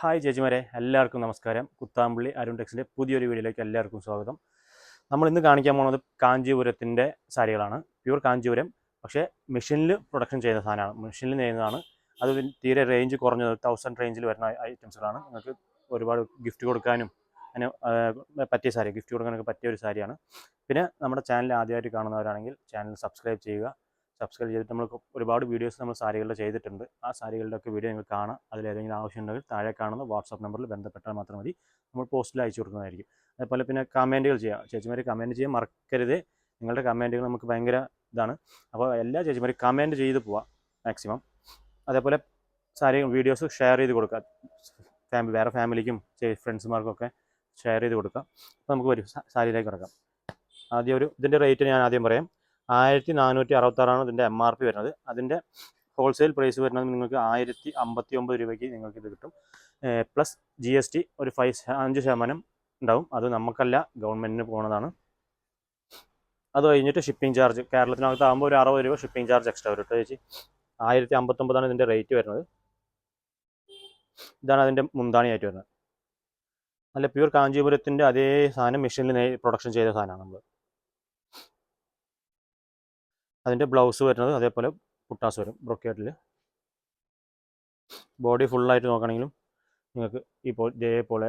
Hi ചേച്ചിമാരെ എല്ലാവർക്കും നമസ്കാരം. കുത്താമ്പള്ളി അരുൺ ടെക്സിന്റെ പുതിയൊരു വീഡിയോയിലേക്ക് എല്ലാവർക്കും സ്വാഗതം. നമ്മൾ ഇന്ന് കാണിക്കാൻ പോകുന്നത് കാഞ്ചീപുരത്തിന്റെ സാരികളാണ്. പ്യൂർ കാഞ്ചീപുരം പക്ഷേ മെഷീനിൽ പ്രൊഡക്ഷൻ ചെയ്യുന്ന സാധനമാണ്. മെഷീനിൽ ചെയ്യുന്നതാണ്. അത് തീരെ റേഞ്ച് കുറഞ്ഞത് തൗസൻഡ് റേഞ്ചിൽ വരുന്ന ഐറ്റംസുകളാണ് നിങ്ങൾക്ക് ഒരുപാട് ഗിഫ്റ്റ് കൊടുക്കാനും അതിന് പറ്റിയ സാരി ഗിഫ്റ്റ് കൊടുക്കാനൊക്കെ പറ്റിയ ഒരു സാരിയാണ്. പിന്നെ നമ്മുടെ ചാനൽ ആദ്യമായിട്ട് കാണുന്നവരാണെങ്കിൽ ചാനൽ സബ്സ്ക്രൈബ് ചെയ്യുക. സബ്സ്ക്രൈബ് ചെയ്തിട്ട് നമ്മൾ ഒരുപാട് വീഡിയോസ് നമ്മൾ സാരികളുടെ ചെയ്തിട്ടുണ്ട്. ആ സാരികളുടെ ഒക്കെ വീഡിയോ നിങ്ങൾ കാണാം. അതിലേതെങ്കിലും ആവശ്യമുണ്ടെങ്കിൽ താഴെ കാണുന്ന വാട്സാപ്പ് നമ്പറിൽ ബന്ധപ്പെട്ടാൽ മാത്രം മതി. നമ്മൾ പോസ്റ്റിൽ അയച്ചു കൊടുക്കുന്നതായിരിക്കും. അതുപോലെ പിന്നെ കമന്റുകൾ ചെയ്യാം. ചേച്ചിമാർ കമന്റ് ചെയ്യാൻ മറക്കരുത്. നിങ്ങളുടെ കമന്റുകൾ നമുക്ക് ഭയങ്കര ഇതാണ്. അപ്പോൾ എല്ലാ ചേച്ചിമാരും കമന്റ് ചെയ്ത് പോവാം മാക്സിമം അതേപോലെ സാരി വീഡിയോസ് ഷെയർ ചെയ്ത് കൊടുക്കുക ഫാമിലി വേറെ ഫാമിലിക്കും ഫ്രണ്ട്സുമാർക്കൊക്കെ ഷെയർ ചെയ്ത് കൊടുക്കുക അപ്പോൾ നമുക്ക് വരും. സാരിയിലേക്ക് കിടക്കാം. ആദ്യം ഒരു ഇതിന്റെ റേറ്റ് ഞാൻ ആദ്യം പറയാം. ആയിരത്തി നാനൂറ്റി അറുപത്താറാണ് ഇതിന്റെ എം ആർ പി വരുന്നത്. അതിന്റെ ഹോൾസെയിൽ പ്രൈസ് വരുന്നത് നിങ്ങൾക്ക് ആയിരത്തി അമ്പത്തി ഒമ്പത് രൂപയ്ക്ക് നിങ്ങൾക്ക് ഇത് കിട്ടും. പ്ലസ് ജി എസ് ടി ഒരു ഫൈവ് അഞ്ച് ശതമാനം ഉണ്ടാവും. അത് നമുക്കല്ല ഗവൺമെന്റിന് പോകുന്നതാണ് അത് കഴിഞ്ഞിട്ട് ഷിപ്പിംഗ് ചാർജ് കേരളത്തിനകത്ത് ആകുമ്പോൾ ഒരു അറുപത് രൂപ ഷിപ്പിംഗ് ചാർജ് എക്സ്ട്രാ വരും കേട്ടോ ചേച്ചി. ആയിരത്തി അമ്പത്തൊമ്പതാണ് ഇതിന്റെ റേറ്റ് വരുന്നത്. ഇതാണ് അതിന്റെ മുന്താണിയായിട്ട് വരുന്നത്. നല്ല പ്യൂർ കാഞ്ചീപുരത്തിന്റെ അതേ സാധനം മെഷീനിൽ പ്രൊഡക്ഷൻ ചെയ്ത സാധനമാണ് നമ്മൾ അതിന്റെ ബ്ലൗസ് വരുന്നത് അതേപോലെ പുട്ടാസ് വരും ബ്രൊക്കേറ്റിൽ ബോഡി ഫുള്ളായിട്ട് നോക്കുകയാണെങ്കിലും നിങ്ങൾക്ക് ഇപ്പോൾ ഇതേപോലെ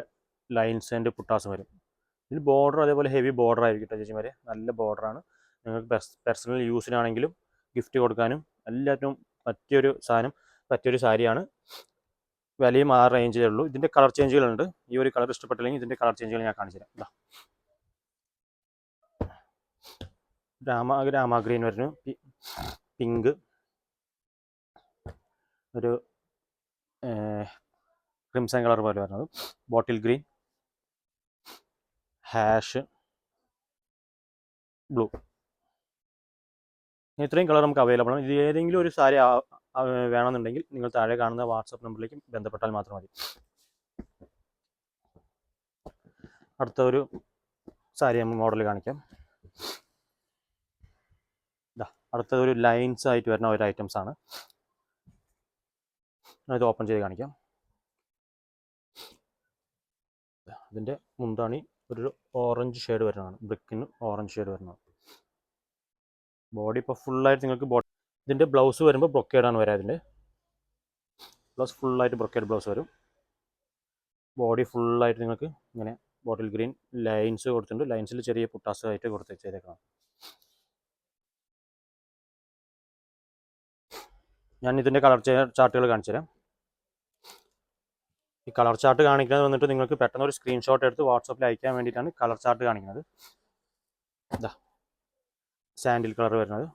ലൈൻസ് ആൻഡ് പുട്ടാസ് വരും. ഇതിൽ ബോർഡർ അതേപോലെ ഹെവി ബോർഡർ ആയിരിക്കും കേട്ടോ ചേച്ചിമാരെ. നല്ല ബോർഡറാണ് നിങ്ങൾക്ക് പേഴ്സണൽ യൂസിനാണെങ്കിലും ഗിഫ്റ്റ് കൊടുക്കാനും എല്ലാറ്റിനും പറ്റിയൊരു സാധനം പറ്റിയൊരു സാരിയാണ്. വിലയും ആ റേഞ്ചിലേ ഉള്ളൂ. ഇതിന്റെ കളർ ചേഞ്ചുകളുണ്ട്. ഈ ഒരു കളർ ഇഷ്ടപ്പെട്ടില്ലെങ്കിൽ ഇതിന്റെ കളർ ചേഞ്ചുകൾ ഞാൻ കാണിച്ചു തരാം ഇതാ രാമ രാമ ഗ്രീൻ വരുന്നു. പിങ്ക്. ഒരു ക്രിംസൺ കളർ പോലെ വരുന്നത്. Bottle green. ഹാഷ്. ബ്ലൂ. ഇത്രയും കളർ നമുക്ക് അവൈലബിൾ ആണ്. ഇത് ഏതെങ്കിലും ഒരു സാരി വേണമെന്നുണ്ടെങ്കിൽ നിങ്ങൾ താഴെ കാണുന്ന വാട്സപ്പ് നമ്പറിലേക്ക് ബന്ധപ്പെട്ടാൽ മാത്രം മതി. അടുത്ത ഒരു സാരി മോഡൽ കാണിക്കാം. അടുത്തത് ഒരു ലൈൻസ് ആയിട്ട് വരുന്ന ഒരു ഐറ്റംസ് ആണ്. ഇത് ഓപ്പൺ ചെയ്ത് കാണിക്കാം. അതിന്റെ മുന്താണി ഒരു ഓറഞ്ച് ഷെയ്ഡ് വരുന്നതാണ്. ബ്രിക്കിന് ഓറഞ്ച് ഷെയ്ഡ് വരുന്നത് ബോഡി ഇപ്പോൾ ഫുള്ളായിട്ട് നിങ്ങൾക്ക് ബോഡി ഇതിന്റെ ബ്ലൗസ് വരുമ്പോൾ ബ്രൊക്കേഡാണ് വരാം ഇതിന്റെ ബ്ലൗസ് ഫുള്ളായിട്ട് ബ്രൊക്കേഡ് ബ്ലൗസ് വരും. ബോഡി ഫുള്ളായിട്ട് നിങ്ങൾക്ക് ഇങ്ങനെ ബോട്ടിൽ ഗ്രീൻ ലൈൻസ് കൊടുത്തിട്ടുണ്ട്. ലൈൻസിൽ ചെറിയ പുട്ടാസ് ആയിട്ട് കൊടുത്ത് ചെയ്തേക്കണം. ഞാൻ ഇതിന്റെ കളർ ചാർട്ടുകൾ കാണിച്ചു തരാം. ഈ കളർ ചാർട്ട് കാണിക്കുന്നത് വന്നിട്ട് നിങ്ങൾക്ക് പെട്ടെന്ന് ഒരു സ്ക്രീൻഷോട്ട് എടുത്ത് വാട്സപ്പിൽ അയക്കാൻ വേണ്ടിയിട്ടാണ് കളർ ചാർട്ട് കാണിക്കുന്നത്. ഇതാ സാൻഡിൽ കളർ വരുന്നത്.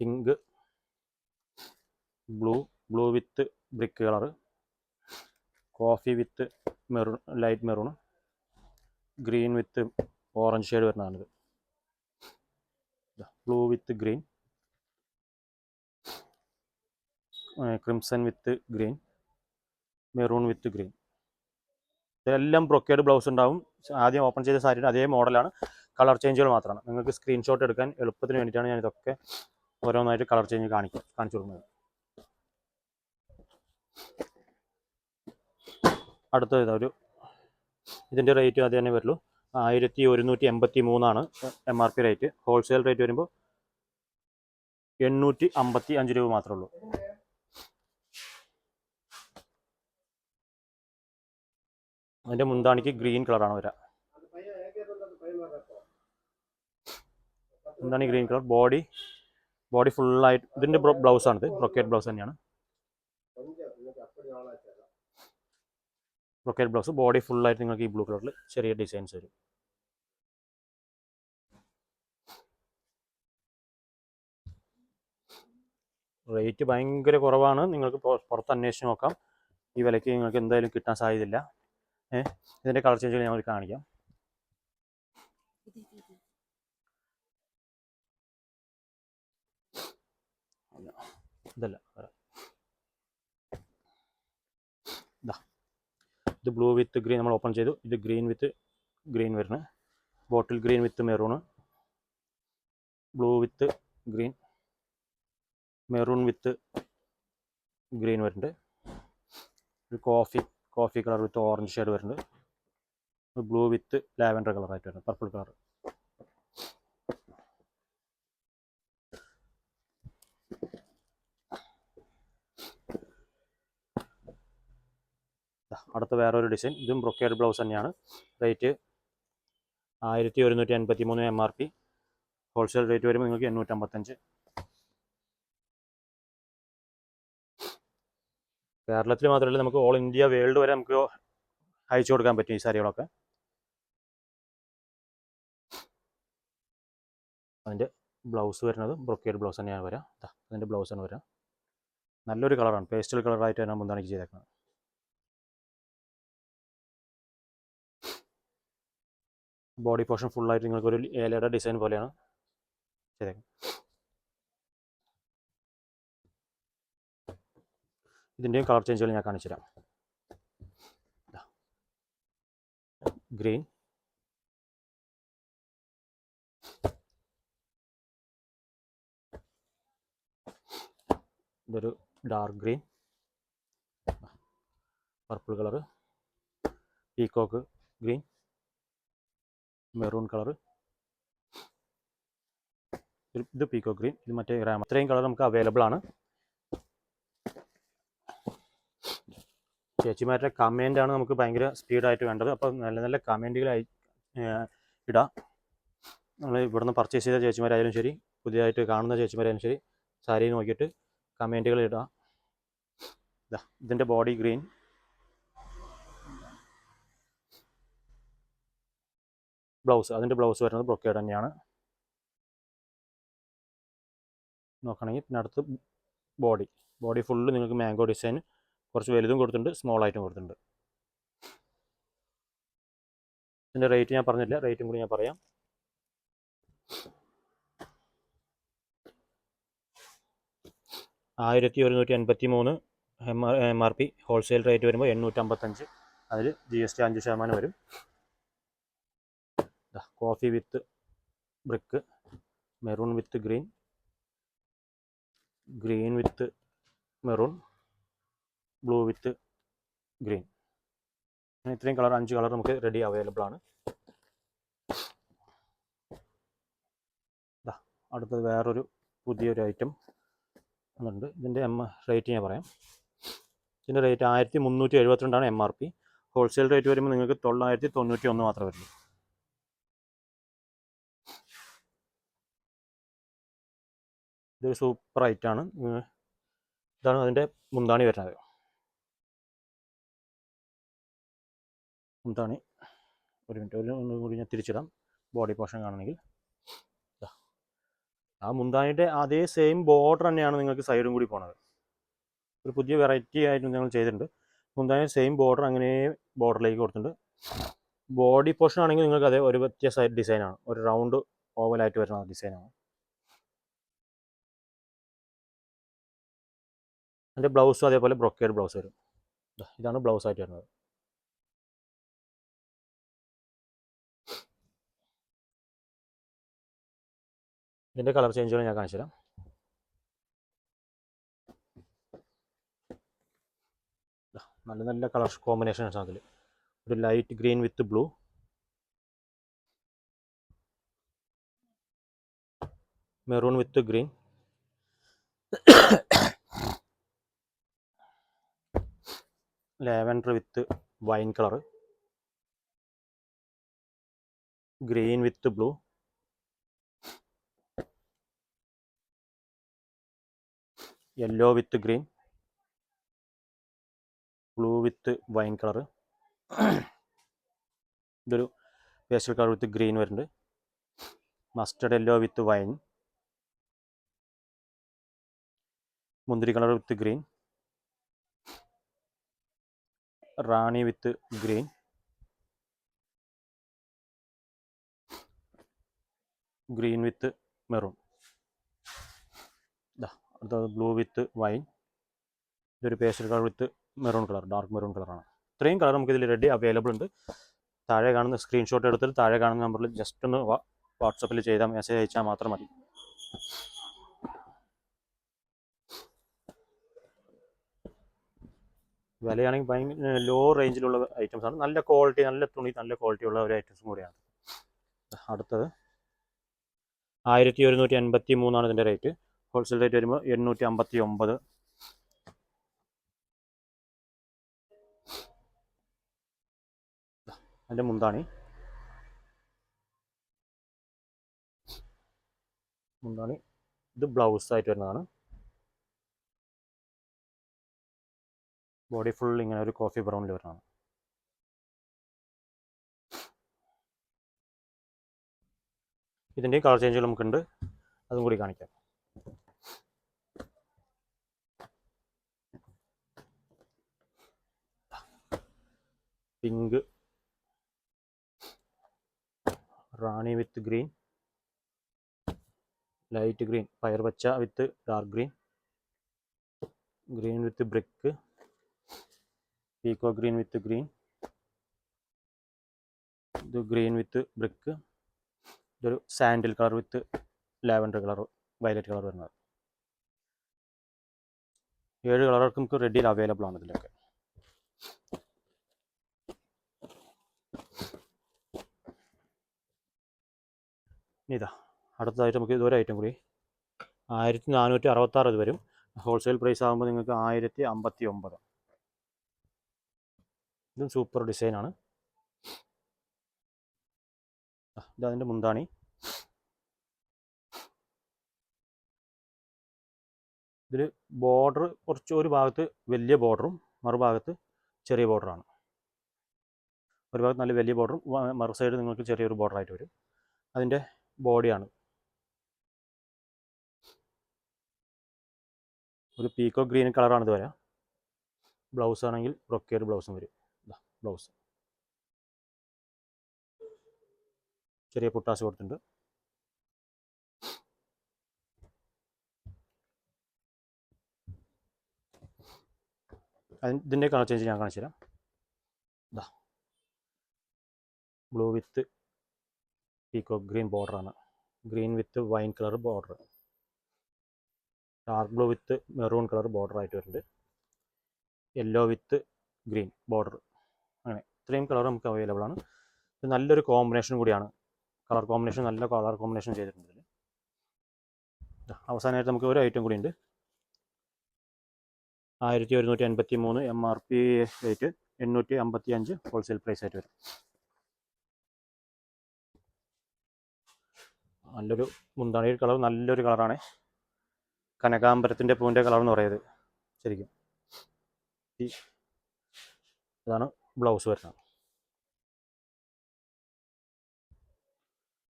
Pink blue blue with brick colour coffee with maroon light maroon green with orange shade വരുന്നതാണിത്. Blue with green crimson with green maroon with green. ഇതെല്ലാം ബ്രൊക്കേഡ് ബ്ലൗസ് ഉണ്ടാവും. ആദ്യം ഓപ്പൺ ചെയ്ത സാരിയുടെ അതേ മോഡലാണ് കളർ ചേഞ്ചുകൾ മാത്രമാണ്. നിങ്ങൾക്ക് സ്ക്രീൻഷോട്ട് എടുക്കാൻ എളുപ്പത്തിന് വേണ്ടിയിട്ടാണ് ഞാൻ ഇതൊക്കെ ഓരോന്നായിട്ട് കളർ ചേഞ്ച് കാണിക്കുക കാണിച്ചു കൊടുക്കുന്നത്. അടുത്തത് ഇതാ ഒരു ഇതിന്റെ റേറ്റ് അത് തന്നെ വരുള്ളൂ. ആയിരത്തി ഒരുന്നൂറ്റി എൺപത്തി മൂന്നാണ് M R P rate wholesale rate വരുമ്പോൾ എണ്ണൂറ്റി അമ്പത്തി അഞ്ച് രൂപ മാത്രമേ ഉള്ളൂ. അതിന്റെ മുന്താണിക്ക് ഗ്രീൻ കളറാണ് വരിക ഈ ഗ്രീൻ കളർ. ബോഡി ബോഡി ഫുള്ളായിട്ട് ഇതിന്റെ ഇത് ബ്രൊക്കേറ്റ് ബ്ലൗസ് തന്നെയാണ്. Brocade blouse. ബോഡി ഫുള്ളായിട്ട് നിങ്ങൾക്ക് ഈ ബ്ലൂ കളറിൽ ചെറിയ ഡിസൈൻസ് വരും. റേറ്റ് ഭയങ്കര കുറവാണ്. നിങ്ങൾക്ക് പുറത്ത് അന്വേഷിച്ച് നോക്കാം. ഈ വിലയ്ക്ക് നിങ്ങൾക്ക് എന്തായാലും കിട്ടാൻ സാധ്യതയില്ല. ഏഹ് ഇതിന്റെ കളർ ചേഞ്ചുകൾ ഞാൻ കാണിക്കാം. ഇതല്ല. ഇത്. ബ്ലൂ വിത്ത് ഗ്രീൻ നമ്മൾ ഓപ്പൺ ചെയ്തു. ഇത് ഗ്രീൻ വിത്ത് ഗ്രീൻ വരുന്നത്. Bottle green with maroon blue with green maroon with green വരുന്നുണ്ട്. ഒരു coffee coffee colour with orange shade വരുന്നുണ്ട് ബ്ലൂ വിത്ത് ലാവൻഡർ കളർ ആയിട്ട് വരുന്നത്. പർപ്പിൾ കളർ അടുത്ത വേറൊരു ഡിസൈൻ ഇതും ബ്രൊക്കേഡ് ബ്ലൗസ് തന്നെയാണ്. റേറ്റ് ആയിരത്തി ഒരുന്നൂറ്റി അൻപത്തി മൂന്ന് M R P wholesale rate വരുമ്പോൾ നിങ്ങൾക്ക് എണ്ണൂറ്റമ്പത്തഞ്ച്. കേരളത്തിൽ മാത്രമല്ല നമുക്ക് ഓൾ ഇന്ത്യ വേൾഡ് വരെ നമുക്ക് അയച്ചു കൊടുക്കാൻ പറ്റും ഈ സാരികളൊക്കെ. അതിന്റെ ബ്ലൗസ് വരുന്നത് ബ്രൊക്കേഡ് ബ്ലൗസ് തന്നെയാണ് വരാം. അതിന്റെ ബ്ലൗസാണ് വരാം. നല്ലൊരു കളറാണ് പേസ്റ്റൽ കളറായിട്ട് തന്നെ മുന്താണിക്ക് ചെയ്തേക്കുന്നത്. ബോഡി പോർഷൻ ഫുള്ളായിട്ട് നിങ്ങൾക്കൊരു ഏലയുടെ ഡിസൈൻ പോലെയാണ് ചെയ്തേക്കുന്നത്. ഇതിന്റെയും കളർ ചേഞ്ചുകൾ ഞാൻ കാണിച്ചു തരാം. ഗ്രീൻ. ഇതൊരു dark green. Purple colour peacock green. Maroon colour ഇത് പീക്കോക്ക് ഗ്രീൻ. ഇത് മറ്റേ ഗ്രാമ ഇത്രയും കളർ നമുക്ക് അവൈലബിൾ ആണ്. ചേച്ചിമാരുടെ കമന്റ് ആണ് നമുക്ക് ഭയങ്കര സ്പീഡായിട്ട് വേണ്ടത്. അപ്പോൾ നല്ല നല്ല കമന്റുകളായി ഇടാം. നമ്മൾ ഇവിടുന്ന് പർച്ചേസ് ചെയ്ത ചേച്ചിമാരായാലും ശരി പുതിയതായിട്ട് കാണുന്ന ചേച്ചിമാരായാലും ശരി സാരി നോക്കിയിട്ട് കമന്റുകൾ ഇടാം. ഇതാ ഇതിന്റെ ബോഡി ഗ്രീൻ ബ്ലൗസ് അതിന്റെ ബ്ലൗസ് വരുന്നത് ബ്രൊക്കേഡ് തന്നെയാണ്. നോക്കണമെങ്കിൽ പിന്നെ അടുത്ത് ബോഡി ബോഡി ഫുള്ള് നിങ്ങൾക്ക് മാംഗോ ഡിസൈൻ കുറച്ച് വലുതും കൊടുത്തിട്ടുണ്ട് സ്മോൾ ആയിട്ടും കൊടുത്തിട്ടുണ്ട്. ഇതിന്റെ റേറ്റ് ഞാൻ പറഞ്ഞില്ല റേറ്റും കൂടി ഞാൻ പറയാം. ആയിരത്തി ഒരുന്നൂറ്റി എൺപത്തി മൂന്ന് M R M R P wholesale rate വരുമ്പോൾ എണ്ണൂറ്റമ്പത്തഞ്ച്. അതിൽ ജി എസ് ടി അഞ്ച് ശതമാനം വരും. Coffee with brick maroon with green green with maroon blue with green അങ്ങനെ ഇത്രയും കളർ അഞ്ച് കളർ നമുക്ക് റെഡി അവൈലബിൾ ആണ്. അടുത്തത് വേറൊരു പുതിയൊരു ഐറ്റം ഉണ്ട്. ഇതിന്റെ എം റേറ്റ് ഞാൻ പറയാം. ഇതിന്റെ റേറ്റ് ആയിരത്തി മുന്നൂറ്റി എഴുപത്തിരണ്ടാണ് M R P wholesale rate വരുമ്പോൾ നിങ്ങൾക്ക് തൊള്ളായിരത്തി തൊണ്ണൂറ്റി ഒന്ന് മാത്രമേ വരുള്ളൂ. ഇതൊരു സൂപ്പർ ഐറ്റാണ് ഇതാണ് അതിന്റെ മുന്താണി വരുന്നത്. മുന്താണി ഒരു മിനിറ്റ് ഒരു ഒന്നും കൂടി ഞാൻ തിരിച്ചിടാം. ബോഡി പോർഷൻ കാണണമെങ്കിൽ. ആ മുന്താനിയുടെ അതേ സെയിം ബോർഡർ തന്നെയാണ് നിങ്ങൾക്ക് സൈഡും കൂടി പോണത്. ഒരു പുതിയ വെറൈറ്റി ആയിട്ട് ഞങ്ങൾ ചെയ്തിട്ടുണ്ട്. മുന്താനി സെയിം ബോർഡർ അങ്ങനെ ബോർഡറിലേക്ക് കൊടുത്തിട്ടുണ്ട്. ബോഡി പോർഷൻ ആണെങ്കിൽ നിങ്ങൾക്ക് അതേ ഒരു വ്യത്യസ്ത ഡിസൈനാണ് ഒരു റൗണ്ട് ഓവലായിട്ട് വരുന്ന ഡിസൈനാണ് അതിന്റെ ബ്ലൗസും അതേപോലെ ബ്രൊക്കേഡ് ബ്ലൗസ് വരും. ഇതാണ് ബ്ലൗസ് ആയിട്ട് വരുന്നത്. ഇതിന്റെ കളർ ചേഞ്ചുകൾ ഞാൻ കാണിച്ചു തരാം. നല്ല നല്ല കളർ കോമ്പിനേഷൻസ് അതിൽ ഒരു light green with blue maroon with green lavender with wine colour green with blue yellow with green blue with wine colour ഇതൊരു പേസ്റ്റൽ കളർ വിത്ത് ഗ്രീൻ വരുന്നുണ്ട്. മസ്റ്റർഡ് യെല്ലോ വിത്ത് വൈൻ മുന്തിരി colour with green rani with green green with maroon അടുത്തത് blue with wine ഇതൊരു pastel colour with maroon colour dark maroon കളറാണ് ഇത്രയും colour നമുക്കിതിൽ ready available ഉണ്ട്. താഴെ കാണുന്ന സ്ക്രീൻഷോട്ട് എടുത്തിട്ട് താഴെ കാണുന്ന നമ്പറിൽ ജസ്റ്റ് ഒന്ന് വാട്സപ്പിൽ ചെയ്താൽ മെസ്സേജ് അയച്ചാൽ മാത്രം മതി. വിലയാണെങ്കിൽ ഭയങ്കര ലോ റേഞ്ചിലുള്ള ഐറ്റംസ് ആണ്. നല്ല ക്വാളിറ്റി നല്ല തുണി നല്ല ക്വാളിറ്റി ഉള്ള ഒരു ഐറ്റംസും കൂടിയാണ്. അടുത്തത് ആയിരത്തി ഒരുന്നൂറ്റി എൺപത്തി മൂന്നാണ് ഇതിന്റെ റേറ്റ് ഹോൾസെയിൽ റേറ്റ് വരുമ്പോൾ എണ്ണൂറ്റി അമ്പത്തി ഒമ്പത് അതിന്റെ മുന്താണി. മുന്താണി. ഇത് ബ്ലൗസ് ആയിട്ട് വരുന്നതാണ്. ബോഡി ഫുൾ ഇങ്ങനെ ഒരു കോഫി ബ്രൗണിൽ വരുന്നതാണ്. ഇതിന്റെയും കളർ ചേഞ്ചുകൾ നമുക്കുണ്ട്. അതും കൂടി കാണിക്കാം. Pink. Rani with green. Light green. പയർ പച്ച with dark green. Green with brick. Peacock green with green. ഇത് ഗ്രീൻ വിത്ത് ബ്രിക്ക്. ഇതൊരു sandal colour with lavender colour violet colour വരുന്നത്. ഏഴ് കളറൊക്കെ നമുക്ക് റെഡിയിൽ അവൈലബിൾ ആണ് ഇതിലൊക്കെ. ഇനി ഇതാ അടുത്തതായിട്ട് നമുക്ക് ഇതൊരു ഐറ്റം കൂടി. ആയിരത്തി നാനൂറ്റി അറുപത്താറ് ഇത് വരും. ഹോൾസെയിൽ പ്രൈസ് ആകുമ്പോൾ നിങ്ങൾക്ക് ആയിരത്തി അമ്പത്തി ഒമ്പത് ഇതും സൂപ്പർ ഡിസൈനാണ് ഇതതിന്റെ മുന്താണി. ഇതിൽ ബോർഡർ കുറച്ച് ഒരു ഭാഗത്ത് വലിയ ബോർഡറും മറുഭാഗത്ത് ചെറിയ ബോർഡറാണ് ഒരു ഭാഗത്ത് നല്ല വലിയ ബോർഡറും മറു സൈഡ് നിങ്ങൾക്ക് ചെറിയൊരു ബോർഡറായിട്ട് വരും. അതിന്റെ ബോഡിയാണ്. ഒരു പീക്കോ ഗ്രീൻ കളറാണ് ഇത് വരാം ബ്ലൗസ് ആണെങ്കിൽ ബ്രൊക്കേഡ് ബ്ലൗസും വരും. ബ്ലൗസ്. ചെറിയ പൊട്ടാസ് കൊടുത്തിട്ടുണ്ട്. ഇതിന്റെ കളർ ചേഞ്ച് ഞാൻ കാണിച്ചു തരാം blue with peacock green ബോർഡറാണ് green with wine colour border dark blue with maroon colour border ആയിട്ട് വരുന്നുണ്ട്. യെല്ലോ വിത്ത് ഗ്രീൻ ബോർഡർ അങ്ങനെ ഇത്രയും കളർ നമുക്ക് അവൈലബിൾ ആണ്. ഇത് നല്ലൊരു കോമ്പിനേഷൻ കൂടിയാണ്. കളർ കോമ്പിനേഷൻ നല്ല കളർ കോമ്പിനേഷൻ ചെയ്തിട്ടുണ്ട് അവസാനമായിട്ട് നമുക്ക് ഒരു ഐറ്റം കൂടി ഉണ്ട് ആയിരത്തി ഒരുന്നൂറ്റി അൻപത്തി മൂന്ന് എം ആർ പി റേറ്റ് എണ്ണൂറ്റി അമ്പത്തി അഞ്ച് ഹോൾസെയിൽ പ്രൈസ് ആയിട്ട് വരും. നല്ലൊരു മുന്താണി കളർ നല്ലൊരു കളറാണ്. കനകാമ്പരത്തിന്റെ പൂവിന്റെ കളർ എന്ന് പറയുന്നത്. ശരിക്കും. ഇതാണ് ബ്ലൗസ് വരുന്നത്.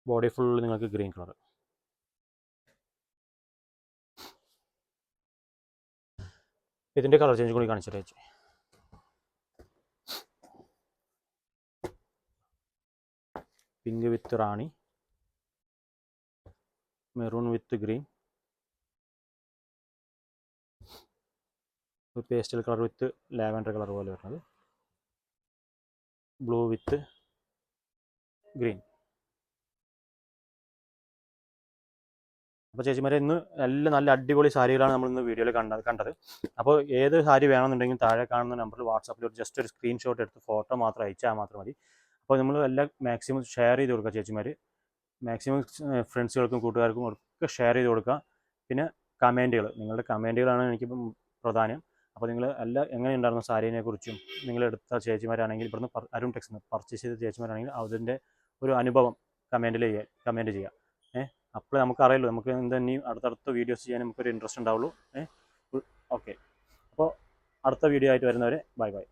ബോഡി ഫുൾ നിങ്ങൾക്ക് ഗ്രീൻ കളർ ഇതിന്റെ കളർ ചേഞ്ച് കൂടി കാണിച്ചു ചേച്ചി. Pink with rani. Maroon with green ഒരു pastel colour with lavender colour പോലെ വരുന്നത്. ബ്ലൂ വിത്ത് ഗ്രീൻ അപ്പോൾ ചേച്ചിമാരെ ഇന്ന് എല്ലാം നല്ല അടിപൊളി സാരികളാണ് നമ്മൾ ഇന്ന് വീഡിയോയിൽ കണ്ടത് കണ്ടത്. അപ്പോൾ ഏത് സാരി വേണമെന്നുണ്ടെങ്കിൽ താഴെ കാണുന്ന നമ്പറിൽ വാട്സാപ്പിൽ ഒരു ജസ്റ്റ് ഒരു സ്ക്രീൻഷോട്ട് എടുത്ത് ഫോട്ടോ മാത്രം അയച്ചാൽ മാത്രം മതി. അപ്പോൾ നമ്മൾ എല്ലാം മാക്സിമം ഷെയർ ചെയ്ത് കൊടുക്കുക ചേച്ചിമാർ മാക്സിമം ഫ്രണ്ട്സുകൾക്കും കൂട്ടുകാർക്കും ഒക്കെ ഷെയർ ചെയ്ത് കൊടുക്കുക. പിന്നെ കമന്റുകൾ. നിങ്ങളുടെ കമന്റുകളാണ് എനിക്കിപ്പം പ്രധാനം. അപ്പോൾ നിങ്ങൾ എല്ലാ എങ്ങനെയുണ്ടായിരുന്ന സാരീനെ കുറിച്ചും നിങ്ങൾ എടുത്ത ചേച്ചിമാരാണെങ്കിൽ ഇവിടുന്ന് അരുൺ ടെക്സ് പർച്ചേസ് ചെയ്ത ചേച്ചിമാരാണെങ്കിൽ അതിന്റെ ഒരു അനുഭവം കമന്റിൽ ചെയ്യുക കമന്റ് ചെയ്യുക ഏഹ് അപ്പോൾ നമുക്കറിയല്ലോ നമുക്ക് എന്തെങ്കിലും അടുത്തടുത്ത വീഡിയോസ് ചെയ്യാൻ നമുക്കൊരു ഇൻട്രസ്റ്റ് ഉണ്ടാവുള്ളൂ. ഏഹ് ഓക്കെ. അപ്പോൾ അടുത്ത വീഡിയോ ആയിട്ട് വരുന്നവരെ ബൈ ബൈ.